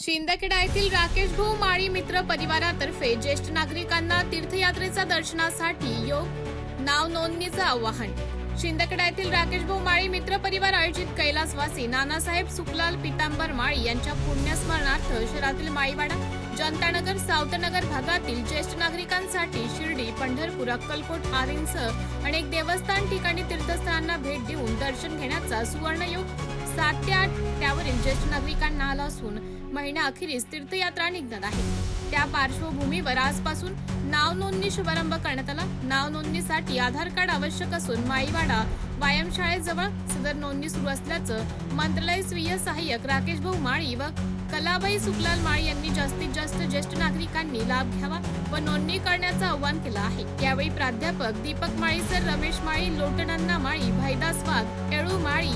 शिंदखेडा येथील राकेश भाऊ माळी मित्र परिवारातर्फे ज्येष्ठ नागरिकांना तीर्थयात्रेचा दर्शनासाठी योग नाव नोंदणीचं आवाहन. शिंदखेडा येथील राकेश भाऊ माळी मित्र परिवार आयोजित कैलासवासी नानासाहेब सुखलाल पितांबर माळी यांच्या पुण्यस्मरणार्थ शहरातील माळीवाडा जनतानगर सावतनगर भागातील ज्येष्ठ नागरिकांसाठी शिर्डी पंढरपूर अक्कलकोट आदींसह अनेक देवस्थान ठिकाणी तीर्थस्थळांना भेट देऊन दर्शन घेण्याचा सुवर्णयोग सात ते आठ त्यावरील ज्येष्ठ नागरिकांना आला असून महिना अखेरीस तीर्थयात्रा निघणार आहे. त्या पार्श्वभूमीवर आजपासून नाव नोंदणी शुभारंभ करण्यात आला. नाव नोंदणीसाठी आधार कार्ड आवश्यक असून माईवाडा व्यायामशाळेजवळ सदर नोंदणी सुरू असल्याचं मंत्रालय स्वीय सहाय्यक राकेश भाऊ माळी व कलाबाई सुकलाल माळी यांनी जास्तीत जास्त ज्येष्ठ नागरिकांनी लाभ घ्यावा व नोंदणी करण्याचं आवाहन केलं आहे. यावेळी प्राध्यापक दीपक माळी सर रमेश माळी लोटणांना माळी भाईदास वाघ येळू माळी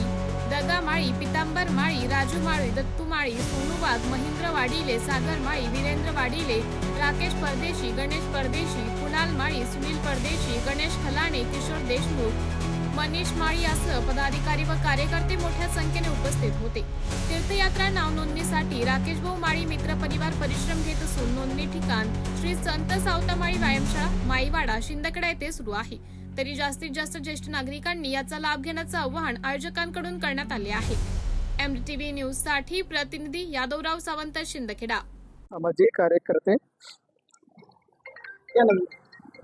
दगा माळी पितांबर माळी राजू माळी दत्तू माळी सोनू वाघ महेंद्र वाडिले सागर माळी वीरेंद्र वाडिले राकेश परदेशी गणेश परदेशी कुणाल माळी सुनील परदेशी गणेश खलाणे किशोर देशमुख मनीष माळी यासह पदाधिकारी व कार्यकर्ते मोठ्या संख्येने उपस्थित होते. तीर्थयात्रा नाव नोंदणीसाठी राकेश भाऊ माळी मित्र परिवार परिश्रम घेत असून नोंदणी ठिकाण श्री संत सावतामाळी व्यायामशाळा माईवाडा शिंदकडा येथे सुरू आहे. तरी जास्तीत जास्त ज्येष्ठ नागरिकांनी याचा लाभ घेण्याचं आवाहन आयोजकांकडून करण्यात आले आहे. एमटीव्ही न्यूजसाठी प्रतिनिधी यादवराव सावंत शिंदखेडा. सामाजिक कार्यकर्ते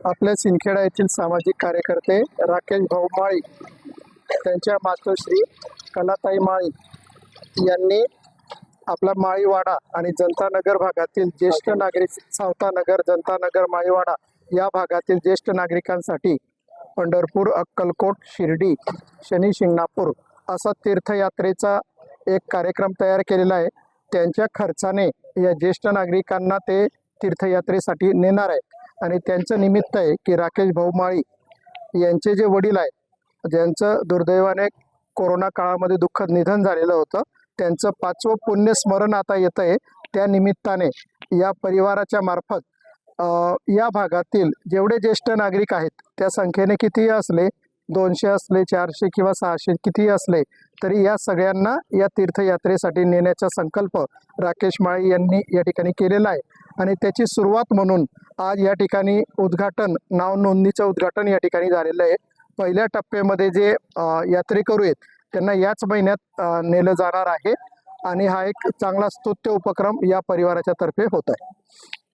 आपल्या सिंदखेडा येथील सामाजिक कार्यकर्ते राकेश भाऊ माळी त्यांच्या मातोश्री कलाताई माळी यांनी आपला माळीवाडा आणि जनतानगर भागातील ज्येष्ठ नागरिक सावतानगर जनतानगर माळीवाडा या भागातील ज्येष्ठ नागरिकांसाठी पंढरपूर अक्कलकोट शिर्डी शनी शिंगणापूर असा तीर्थयात्रेचा एक कार्यक्रम तयार केलेला आहे. त्यांच्या खर्चाने या ज्येष्ठ नागरिकांना ते तीर्थयात्रेसाठी नेणार आहे आणि त्यांचं निमित्त आहे की राकेश भाऊ माळी यांचे जे वडील आहेत ज्यांचं दुर्दैवाने कोरोना काळामध्ये दुःखद निधन झालेलं होतं त्यांचं पाचवं पुण्यस्मरण आता येतं आहे. त्या निमित्ताने या परिवाराच्या मार्फत या भागातील जेवढे ज्येष्ठ नागरिक आहेत त्या संख्येने कितीही असले दोनशे असले चारशे किंवा सहाशे कितीही असले तरी या सगळ्यांना या तीर्थयात्रेसाठी नेण्याचा संकल्प राकेश माळी यांनी या ठिकाणी केलेला आहे. आणि त्याची सुरुवात म्हणून आज या ठिकाणी उद्घाटन नाव नोंदणीचं उद्घाटन या ठिकाणी झालेलं आहे. पहिल्या टप्प्यामध्ये जे यात्रेकरू आहेत त्यांना याच महिन्यात नेलं जाणार आहे. आणि हा एक चांगला स्तुत्य उपक्रम या परिवाराच्या तर्फे होत आहे.